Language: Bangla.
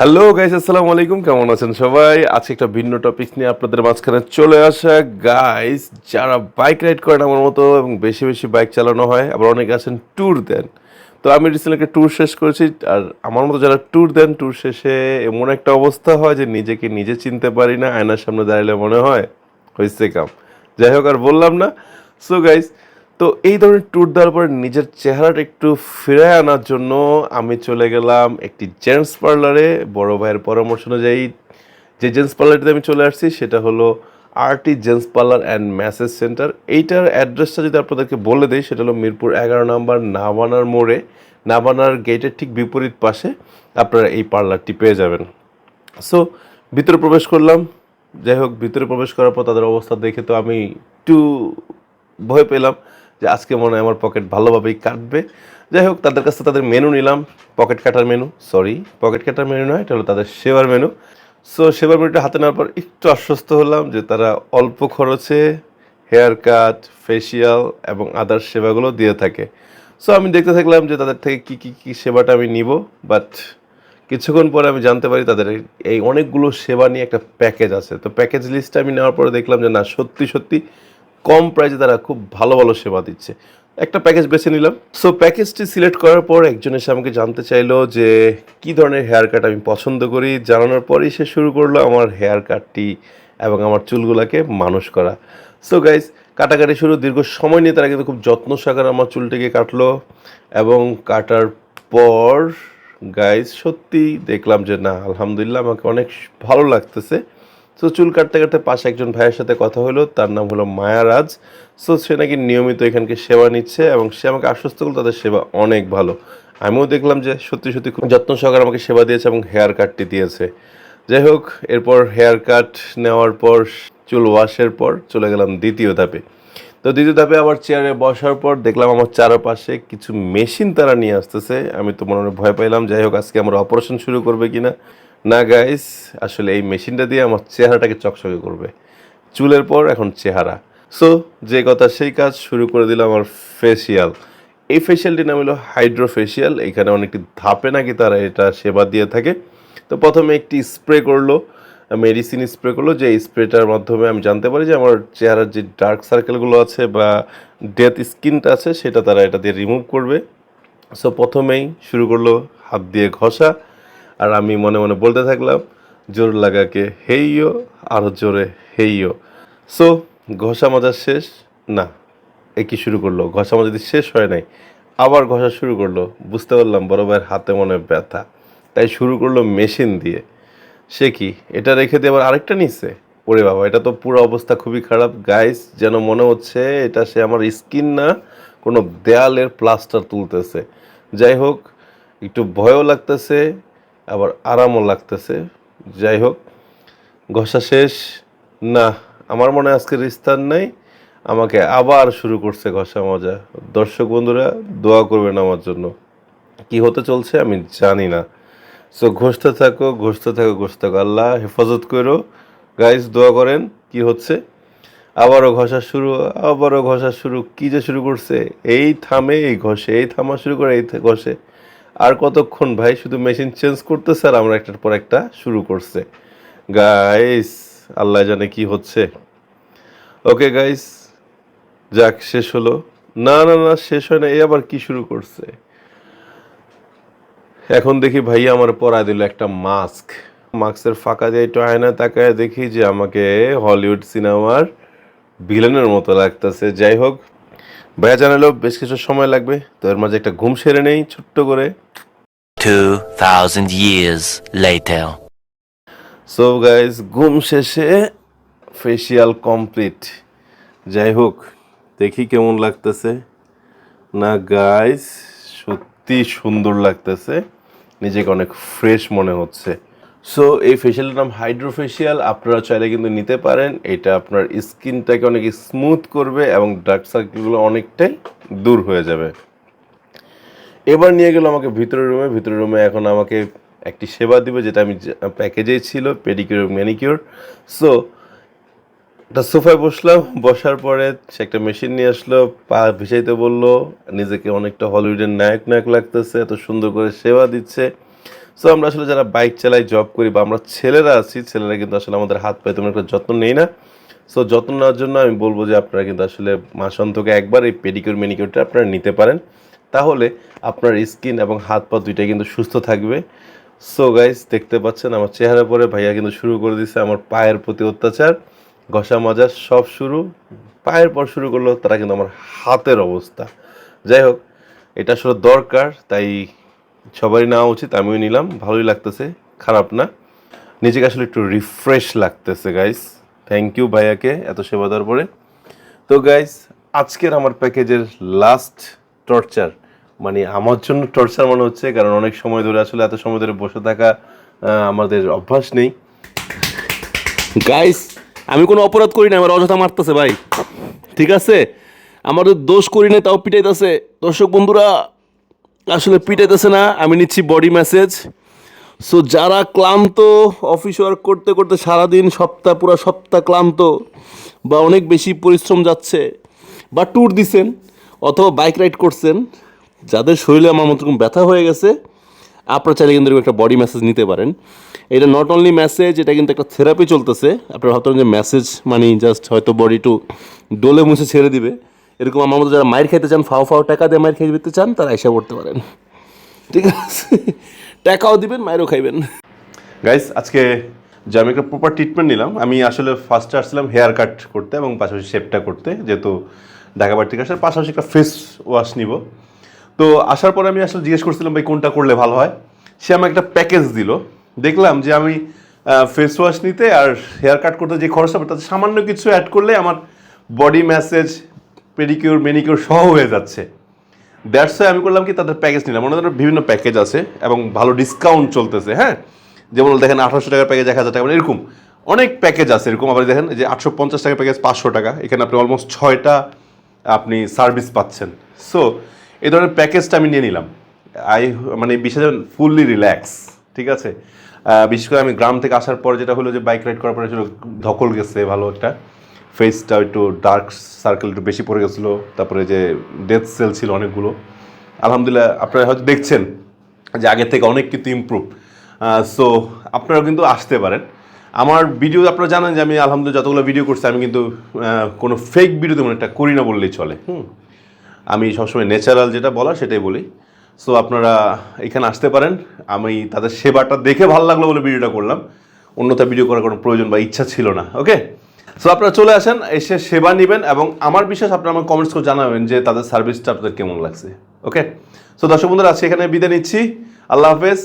হ্যালো গাইস আসসালামু আলাইকুম কেমন আছেন সবাই? আজকে একটা ভিন্ন টপিক নিয়ে আপনাদের মাঝখানে চলে আসা। গাইস যারা বাইক রাইড করেন আমার মতো এবং বেশি বেশি বাইক চালানো হয়, আবার অনেকে আছেন ট্যুর দেন। তো আমি রিসেন্টলি একটা ট্যুর শেষ করেছি, আর আমার মতো যারা ট্যুর দেন ট্যুর শেষে এমন একটা অবস্থা হয় যে নিজেকে নিজে চিনতে পারি না, আয়নার সামনে দাঁড়ালে মনে হয় হয়েছে কাম। যাই হোক, আর বললাম না। সো গাইস তো এই ধরনের ট্যুর দেওয়ার পর নিজের চেহারাটা একটু ফিরে আনার জন্য আমি চলে গেলাম একটি জেন্টস পার্লারে বড় ভাইয়ের পরামর্শ অনুযায়ী যে জেন্টস পার্লারটিতে আমি চলে আসছি, সেটা হলো RT gents parlour and massage centre এইটার অ্যাড্রেসটা যদি আপনাদেরকে বলে দিই, সেটা হলো মিরপুর এগারো নম্বর নাবানার মোড়ে। নাবানার গেটের ঠিক বিপরীত পাশে আপনারা এই পার্লারটি পেয়ে যাবেন। সো ভিতরে প্রবেশ করলাম। যাই হোক, ভিতরে প্রবেশ করার পর তাদের অবস্থা দেখে তো আমি একটু ভয় পেলাম। যে আজকে মনে হয় আমার পকেট ভালোভাবেই কাটবে। যাই হোক, তাদের কাছে তাদের মেনু নিলাম। পকেট কাটার মেনু সরি পকেট কাটার মেনু নয়, এটা হলো তাদের সেবার মেনু সো সেবার মেনুটা হাতে নেওয়ার পর একটু আশ্বস্ত হলাম যে তারা অল্প খরচে হেয়ার কাট ফেসিয়াল এবং আদার সেবাগুলো দিয়ে থাকে। সো আমি দেখতে থাকলাম যে তাদের থেকে কি কি, কী সেবাটা আমি নিব বাট কিছুক্ষণ পরে আমি জানতে পারি তাদের এই অনেকগুলো সেবা নিয়ে একটা প্যাকেজ আছে। তো প্যাকেজ লিস্টটা আমি নেওয়ার পরে দেখলাম যে না, সত্যি সত্যি কম প্রাইসে তারা খুব ভালো ভালো সেবা দিচ্ছে। একটা প্যাকেজ বেছে নিলাম। সো প্যাকেজটি সিলেক্ট করার পর একজন এসে আমাকে জানতে চাইলো যে, কি ধরনের হেয়ার কাট আমি পছন্দ করি? জানানোর পরেই সে শুরু করল আমার হেয়ার কাটটি এবং আমার চুলগুলাকে মানুষ করা। সো গাইজ কাটাকাটি শুরু, দীর্ঘ সময় নিয়ে তারা কিন্তু খুব যত্ন সহকারে আমার চুলটিকে কাটলো এবং কাটার পর গাইজ সত্যি দেখলাম যে, না, আলহামদুলিল্লাহ, আমাকে অনেক ভালো লাগতেছে। সো চুল কাটতে কাটতে পাশে একজন ভাইয়ের সাথে কথা হলো, তার নাম হলো মায়ারাজ। সো সে নাকি নিয়মিত এখানকে সেবা নিচ্ছে এবং সে আমাকে আশ্বস্ত করল তাদের সেবা অনেক ভালো। আমিও দেখলাম যে সত্যি সত্যি খুব যত্ন সহকারে আমাকে সেবা দিয়েছে এবং হেয়ার কাটটি দিয়েছে। যাই হোক, এরপর হেয়ার কাট নেওয়ার পর চুল ওয়াশের পর চলে গেলাম দ্বিতীয় ধাপে। তো দ্বিতীয় ধাপে আবার চেয়ারে বসার পর দেখলাম আমার চারপাশে কিছু মেশিন তারা নিয়ে আসতেছে। আমি তো মনে মনে ভয় পাইলাম, যাই হোক আজকে আমার অপারেশন শুরু করবে কিনা। না গাইস আসলে এই মেশিনটা দিয়ে আমার চেহারাটাকে চকচকে করবে। চুলের পর এখন চেহারা। সো যে কথা সেই কাজ শুরু করে দিলাম আমার ফেসিয়াল এই ফেসিয়ালটির নাম হলো হাইড্রো ফেসিয়াল এখানে অনেকটি ধাপে নাকি তারা এটা সেবা দিয়ে থাকে। তো প্রথমে একটি স্প্রে করল মেডিসিন স্প্রে করল, যে স্প্রেটার মাধ্যমে আমি জানতে পারি যে আমার চেহারার যে ডার্ক সার্কেলগুলো আছে বা ডেথ স্কিনটা আছে, সেটা তারা এটা দিয়ে রিমুভ করবে। সো প্রথমেই শুরু করল হাত দিয়ে ঘষা। আর আমি মনে মনে বলতে থাকলাম, জোর লাগাকে হেইও আরও জোরে হেইও সো ঘষা মাজা শেষ? না, এ কি শুরু করল? ঘষা মাজা যদি শেষ হয় নাই, আবার ঘষা শুরু করল, বুঝতে পারলাম বড় ভাইয়ের হাতে মনে ব্যথা। তাই শুরু করল মেশিন দিয়ে। সে কি, এটা রেখে দিয়ে আবার আরেকটা নিচ্ছে ওরে বাবা, এটা তো পুরো অবস্থা খুবই খারাপ। গাইস যেন মনে হচ্ছে এটা সে আমার স্কিন না, কোনো দেয়ালের প্লাস্টার তুলতেছে। যাই হোক, একটু ভয়ও লাগতেছে আবার আরামও লাগতেছে। যাই হোক ঘষা শেষ। না, আমার মনে আজকের স্থান নেই। আমাকে আবার শুরু করছে ঘষা মজা। দর্শক বন্ধুরা, দোয়া করবেন আমার জন্য। কি হতে চলছে আমি জানি না। সো ঘষতে থাকো ঘষতে থাকো ঘষতে থাকো। আল্লাহ হেফাজত করো। গাইজ দোয়া করেন, কি হচ্ছে? আবারও ঘষা শুরু, আবারও ঘষা শুরু। কি যে শুরু করছে? এই থামে, এই ঘষে, এই থামা শুরু করে, এই ঘষে। আর কতক্ষণ ভাই? শুধু মেশিন চেঞ্জ করতেছে আর আমরা একটার পর একটা শুরু করছে। গাইস আল্লাহ জানে কি হচ্ছে। ওকে গাইস যাক, শেষ হলো। না না না, শেষ হয় না এই আবার কি শুরু করছে? এখন দেখি ভাইয়া আমার পরায় দিল একটা মাস্ক মাস্কের ফাঁকা দিয়ে একটু আয়না তাকায় দেখি যে আমাকে হলিউড সিনেমার ভিলেনের মতো লাগতেছে। যাই হোক ভাইয়া জানালো বেশ কিছু সময় লাগবে তো এর মাঝে একটা ঘুম সেরে নেই ছোট্ট করে। 2,000 years later. সো গাইজ ঘুম শেষে ফেসিয়াল কমপ্লিট যাই হোক দেখি কেমন লাগতেছে। না গাইজ সত্যি সুন্দর লাগতেছে। নিজেকে অনেক ফ্রেশ মনে হচ্ছে। সো এই ফেসিয়ালটার নাম হাইড্রো ফেসিয়াল আপনারা চাইলে কিন্তু নিতে পারেন। এটা আপনার স্কিনটাকে অনেক স্মুথ করবে এবং ডার্ক সার্কেলগুলো অনেকটাই দূর হয়ে যাবে। এবার নিয়ে গেল আমাকে ভিতরের রুমে ভিতরের রুমে এখন আমাকে একটি সেবা দিবে, যেটা আমি প্যাকেজেই ছিল পেডিকিউর ম্যানিকিউর সো একটা সোফায় বসলাম, বসার পরে সে একটা মেশিন নিয়ে আসলো, পা ভিসাইতে বলল, নিজেকে অনেকটা হলিউডের নায়ক নায়ক লাগতেছে, এত সুন্দর করে সেবা দিচ্ছে। সো আমরা আসলে যারা বাইক চালাই জব করি বা আমরা ছেলেরা আছি, ছেলেরা কিন্তু আসলে আমাদের হাত পায়ে তেমন একটা যত্ন নেই না। সো যত্ন নেওয়ার জন্য আমি বলব যে আপনারা কিন্তু আসলে মাসান্তকে একবার এই পেডিকিউর মেনিকিউরটা আপনারা নিতে পারেন। তাহলে আপনার স্কিন এবং হাত পা দুইটাই কিন্তু সুস্থ থাকবে। সো গাইস দেখতে পাচ্ছেন আমার চেহারা পরে ভাইয়া কিন্তু শুরু করে দিচ্ছে আমার পায়ের প্রতি অত্যাচার। ঘষা মাজা সব শুরু, পায়ের পর শুরু করল তারা কিন্তু আমার হাতের অবস্থা। যাই হোক, এটা আসলে দরকার, তাই সবারই নেওয়া উচিত, আমিও নিলাম, ভালোই লাগতেছে, খারাপ না। নিজেকে আসলে একটু রিফ্রেশ লাগতেছে গাইস থ্যাংক ইউ ভাইয়াকে এত সেবা দেওয়ার পরে। তো গাইস আজকের আমার প্যাকেজের লাস্ট টর্চার মানে আমার জন্য টর্চার মনে হচ্ছে, কারণ অনেক সময় ধরে আসলে এত সময় ধরে বসে থাকা আমাদের অভ্যাস নেই। গাইস আমি কোনো অপরাধ করি না, আমার অযথা মারতেছে ভাই। ঠিক আছে? আমাদের দোষ করি না, তাও পিটাইতেছে। দর্শক বন্ধুরা আসলে পিটাইতেছে না, আমি নিচ্ছি বডি মেসেজ সো যারা ক্লান্ত অফিস ওয়ার্ক করতে করতে সারাদিন সপ্তাহ, পুরো সপ্তাহ ক্লান্ত বা অনেক বেশি পরিশ্রম যাচ্ছে, বা ট্যুর দিছেন অথবা বাইক রাইড করছেন, যাদের শরীরে আমার মতো ব্যথা হয়ে গেছে, আপনারা চাইলে কিন্তু একটা বডি মেসেজ নিতে পারেন। এটা নট অনলি মেসেজ এটা কিন্তু একটা থেরাপি চলতেছে। আপনারা ভাবতেন যে মেসেজ মানে জাস্ট হয়তো বডি টু ডোলে মুছে ছেড়ে দিবে। এরকম আমার মতো যারা মায়ের খেতে চান, ফাও ফাও টাকা দিয়ে মায়ের খেয়ে দিতে চান, তারা এসে পড়তে পারেন। ঠিক আছে? টাকাও দিবেন, মায়েরও খাইবেন। গাইস আজকে যে আমি একটা প্রপার ট্রিটমেন্ট নিলাম, আমি আসলে ফার্স্টে আসছিলাম হেয়ার কাট করতে এবং পাশাপাশি শেপটা করতে, যেহেতু ঢাকা বাড়ি থেকে আসার পাশাপাশি একটা ফেস ওয়াশ নিব। তো আসার পরে আমি আসলে জিজ্ঞেস করছিলাম, ভাই, কোনটা করলে ভালো হয়? সে আমাকে একটা প্যাকেজ দিল। দেখলাম যে আমি ফেস ওয়াশ নিতে আর হেয়ার কাট করতে যে খরচ হবে, তাতে সামান্য কিছু অ্যাড করলে আমার বডি ম্যাসেজ পেডিকিউর মেনিকিউর সহ হয়ে যাচ্ছে। দ্যাটস আমি করলাম কি, তাদের প্যাকেজ নিলাম। ওনাদের বিভিন্ন প্যাকেজ আছে এবং ভালো ডিসকাউন্ট চলতেছে হ্যাঁ? যেমন দেখেন আঠারোশো টাকার প্যাকেজ এক হাজার টাকা মানে এরকম। অনেক প্যাকেজ আছে এরকম। আবার দেখেন যে আটশো পঞ্চাশ টাকার প্যাকেজ পাঁচশো টাকা। এখানে আপনি অলমোস্ট ছয়টা আপনি সার্ভিস পাচ্ছেন। সো এই ধরনের প্যাকেজটা আমি নিয়ে নিলাম। আই মানে বিশেষ ফুললি রিল্যাক্স ঠিক আছে? বিশেষ করে আমি গ্রাম থেকে আসার পর যেটা হলো যে বাইক রাইড করার পরে ধকল গেছে, ভালো একটা। ফেসটা একটু ডার্ক সার্কেল একটু বেশি পড়ে গেছিল। তারপরে যে ডেথ সেল ছিল অনেকগুলো। আলহামদুলিল্লাহ, আপনারা হয়তো দেখছেন যে আগের থেকে অনেক কিন্তু ইমপ্রুভ সো আপনারাও কিন্তু আসতে পারেন। আমার ভিডিও আপনারা জানেন যে আমি আলহামদুলিল্লাহ যতগুলো ভিডিও করছি, আমি কিন্তু কোনো ফেক ভিডিও তেমন একটা করি না বললেই চলে। হুম। আমি সবসময় ন্যাচারাল যেটা বলা সেটাই বলি। সো আপনারা এখানে আসতে পারেন। আমি তাদের সেবাটা দেখে ভালো লাগল বলে ভিডিওটা করলাম। অন্যথা ভিডিও করার কোনো প্রয়োজন বা ইচ্ছা ছিল না ওকে সো আপনারা চলে আসেন, এসে সেবা নেবেন এবং আমার বিশ্বাস আপনারা আমার কমেন্টস করে জানাবেন যে তাদের সার্ভিসটা আপনাদের কেমন লাগছে। ওকে সো দর্শক বন্ধুরা, আজকে এখানে বিদায় নিচ্ছি। আল্লাহ হাফেজ।